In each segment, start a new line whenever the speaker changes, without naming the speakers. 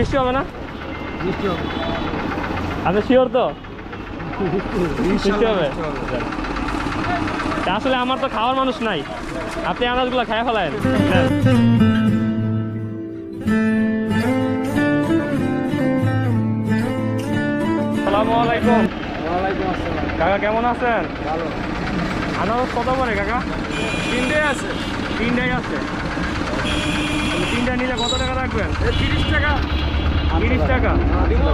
মিষ্টি হবে না?
মিষ্টি হবে।
আপনি শিওর তো? মিষ্টি হবে? আসলে আমার তো খাওয়ার মানুষ নাই। আপনি আনাজগুলো খাই আলাইকুম। কাকা কেমন আছেন?
ভালো।
আনারস কত করে কাকা?
তিনটে আছে।
তিনটাই আছে। তিনটা নিলে কত টাকা রাখবেন
তিরিশ টাকা
তিরিশ টাকা।
হ্যাঁ, দিব।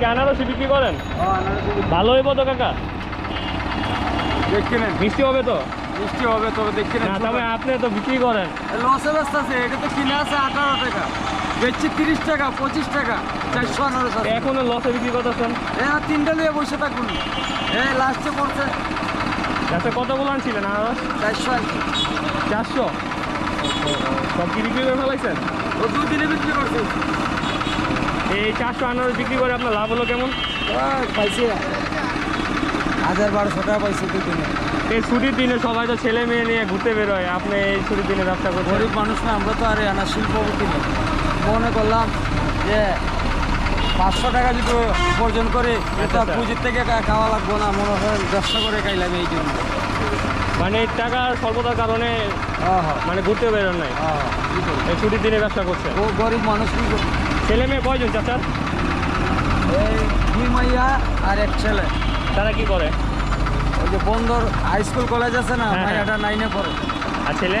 কি আনারসই বিক্রি করেন?
আনারস।
ভালো হইব তো কাকা?
দেখে নেন।
মিষ্টি হবে তো?
মিষ্টি হবে তবে দেখে
না তবে আপনি তো বিক্রি করেন।
লসে ব্যস্ত আছে এটা তো কিনে আছে আঠারো টাকা। বেচছি তিরিশ টাকা পঁচিশ টাকা চারশো আনারস
এখনও লসে বিক্রি করতেছেন?
আর তিনটা নিয়ে বসে থাকুন। এ লাস্টে পড়ছে।
আচ্ছা কতগুলো আনছিলেন আনারস?
চারশো
চারশো? সব কি বিক্রি করে ফেলাইছেন
ও দুদিনে বিক্রি করছে
এই চারশো আনারস বিক্রি করে আপনার লাভ হলো কেমন?
পাইছে। হাজার বারোশো টাকা পাইছে দুদিনে
এই ছুটির দিনে সবাই তো ছেলে মেয়ে নিয়ে ঘুরতে বেরোয় আপনি এই ছুটির দিনে ব্যবসা করছেন?
গরিব মানুষ না আমরা তো আরে আনা শিল্পপতি না। মনে করলাম যে পাঁচশো টাকা যদি উপার্জন করে এটা
আচ্ছা।
পুঁজির থেকে খাওয়া লাগবো না মনে হয় ব্যবসা করে খাইলাম এই জন্য।
মানে টাকার স্বল্পতার কারণে
হ্যাঁ হ্যাঁ।
মানে ঘুরতে বেরোন নাই।
হ্যাঁ?
এই ছুটির দিনে ব্যবসা করছে।
ও গরিব মানুষ?
ছেলে মেয়ে কয়জন চাচার
এই দুই মাইয়া আর এক ছেলে।
তারা কি করে?
ওই যে বন্দর হাই স্কুল কলেজ আছে না। মাইয়াটা নাইনে পড়ে।
আর ছেলে?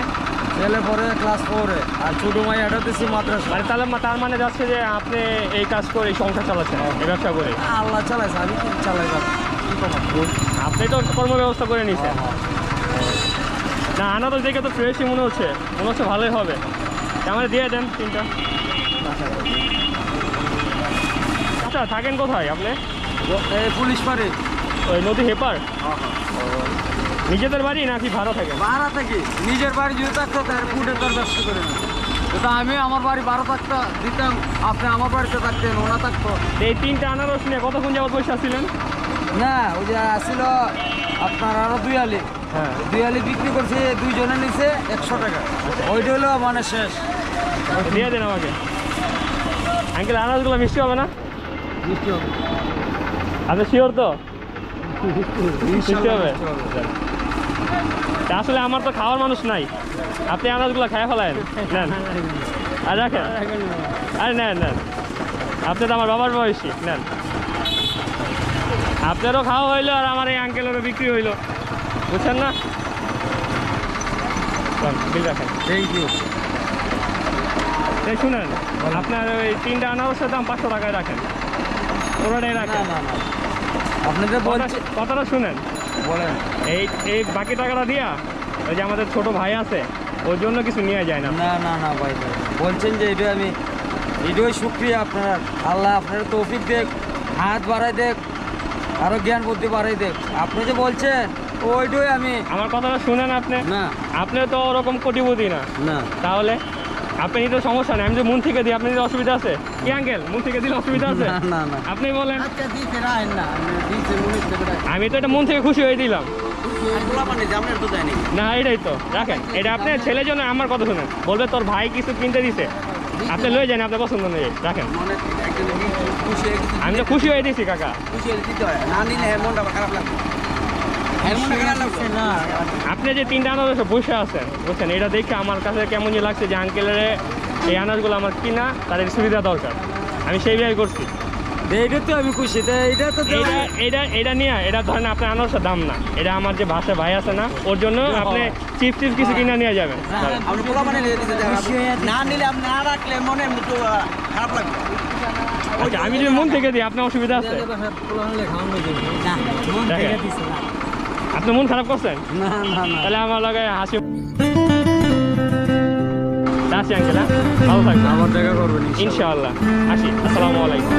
ছেলে পড়ে ক্লাস ফোরে আর ছোটো মাইয়াটা দিচ্ছি মাদ্রাসা।
মানে তাহলে তার মানে যাচ্ছে যে আপনি এই কাজ করে এই সংসার চালাচ্ছেন এই ব্যবসা করে।
আল্লাহ চালাইছে আমি চালাই
আপনি তো কর্ম ব্যবস্থা করে নিছেন না আনারস দেখে তো ফ্রেশই মনে হচ্ছে। মনে হচ্ছে ভালোই হবে। আমার দিয়ে দেন তিনটা। আচ্ছা থাকেন কোথায় আপনি?
পুলিশ পারে
ওই নদী হেপার? নিজেদের বাড়ি নাকি ভাড়া থাকেন
ভাড়া থেকে। নিজের বাড়ি যদি থাকতো তাহলে ফুডের তার ব্যবসা করে তো আমি আমার বাড়ি ভাড়া থাকতো দিতাম আপনি আমার বাড়িতে থাকতেন ওনা থাকতো।
এই তিনটা আনারস নিয়ে কতক্ষণ যাবত বসে আসছিলেন
না ওই যে আসছিল আপনার আরও দুই আলি।
হ্যাঁ
দুই আলি বিক্রি করছে দুইজনে নিছে একশো টাকা। ওইটা হলো মানে শেষ।
দিয়ে দেন আমাকে। আঙ্কেল আনারসগুলো মিষ্টি হবে না?
মিষ্টি হবে।
আপনি শিওর তো? মিষ্টি হবে? আসলে আমার তো খাওয়ার মানুষ নাই। আপনি আনাজগুলো খাই ফেলায়েন। নেন। আর রাখেন। আরে নেন নেন। আপনি তো আমার বাবার বয়সী। নেন। আপনারও খাওয়া হইল আর আমার এই আঙ্কেলেরও বিক্রি হইল। বুঝছেন না? বিল রাখেন।
থ্যাংক ইউ
এই শুনেন আপনার ওই তিনটা আনারসের দাম পাঁচশো টাকায় রাখেন। পুরোটাই
না
রাখেন।
না না। আপনাদের
কথাটা শুনেন।
বলেন।
এই এই বাকি টাকাটা দিয়া ওই যে আমাদের ছোট ভাই আছে ওর জন্য কিছু নিয়ে যায় না।
না না না ভাই ভাই। বলছেন যে এটা আমি এটাই সুক্রিয়া আপনার। আল্লাহ আপনার তৌফিক দেখ হাত বাড়াই দেখ আরও জ্ঞান বুদ্ধি বাড়াই দেখ। আপনি যে বলছেন ওইটাই আমি।
আমার কথাটা শুনেন আপনি।
না।
আপনি তো ওরকম কোটিপতি না।
না।
তাহলে আপনি নিতে সমস্যা নেই। আমি যে মন থেকে দিই আপনি নিতে অসুবিধা আছে? কি আঙ্কেল? মন থেকে দিলে অসুবিধা আছে?
না না
আপনি বলেন।
আচ্ছা
আমি তো এটা মন থেকে খুশি হয়ে দিলাম।
তো
না এটাই তো। রাখেন। এটা আপনার ছেলের জন্য আমার কথা শুনেন। বলবে তোর ভাই কিছু কিনতে দিছে। আপনি লয়ে যান আপনার পছন্দ নেই। রাখেন। আমি তো খুশি হয়ে দিছি কাকা।
খুশি হয়ে দিতে হয়। না নিলে মনটা খারাপ লাগবে হ্যাঁ মনটা খারাপ লাগছে না
আপনি যে তিনটা আনারস বসে আছেন বুঝছেন? এটা দেখে আমার কাছে কেমন যে লাগছে যে আঙ্কেলের এই আনাজগুলো আমার কিনা তাদের সুবিধা দরকার। আমি সেই বিয়ে করছি
এইটা তো আমি খুশি। তো এইটা তো
এটা এটা এটা নিয়ে এটা ধরেন আপনার আনারসের দাম না। এটা আমার যে বাসায় ভাই আছে না ওর জন্য আপনি চিপ চিপ কিছু কিনে নিয়ে যাবেন।
আপনি পোলা না নিলে আপনি না রাখলে মনে খারাপ লাগবে।
আচ্ছা আমি যদি মন থেকে দিই আপনার অসুবিধা আছে। আপনি মন খারাপ করছেন?
না না না।
তাহলে আমার লাগে হাসি আসি আঙ্কেল হ্যাঁ? ভালো থাকবেন।
আবার দেখা করবেন
ইনশাআল্লাহ। আসি। আসসালামু আলাইকুম।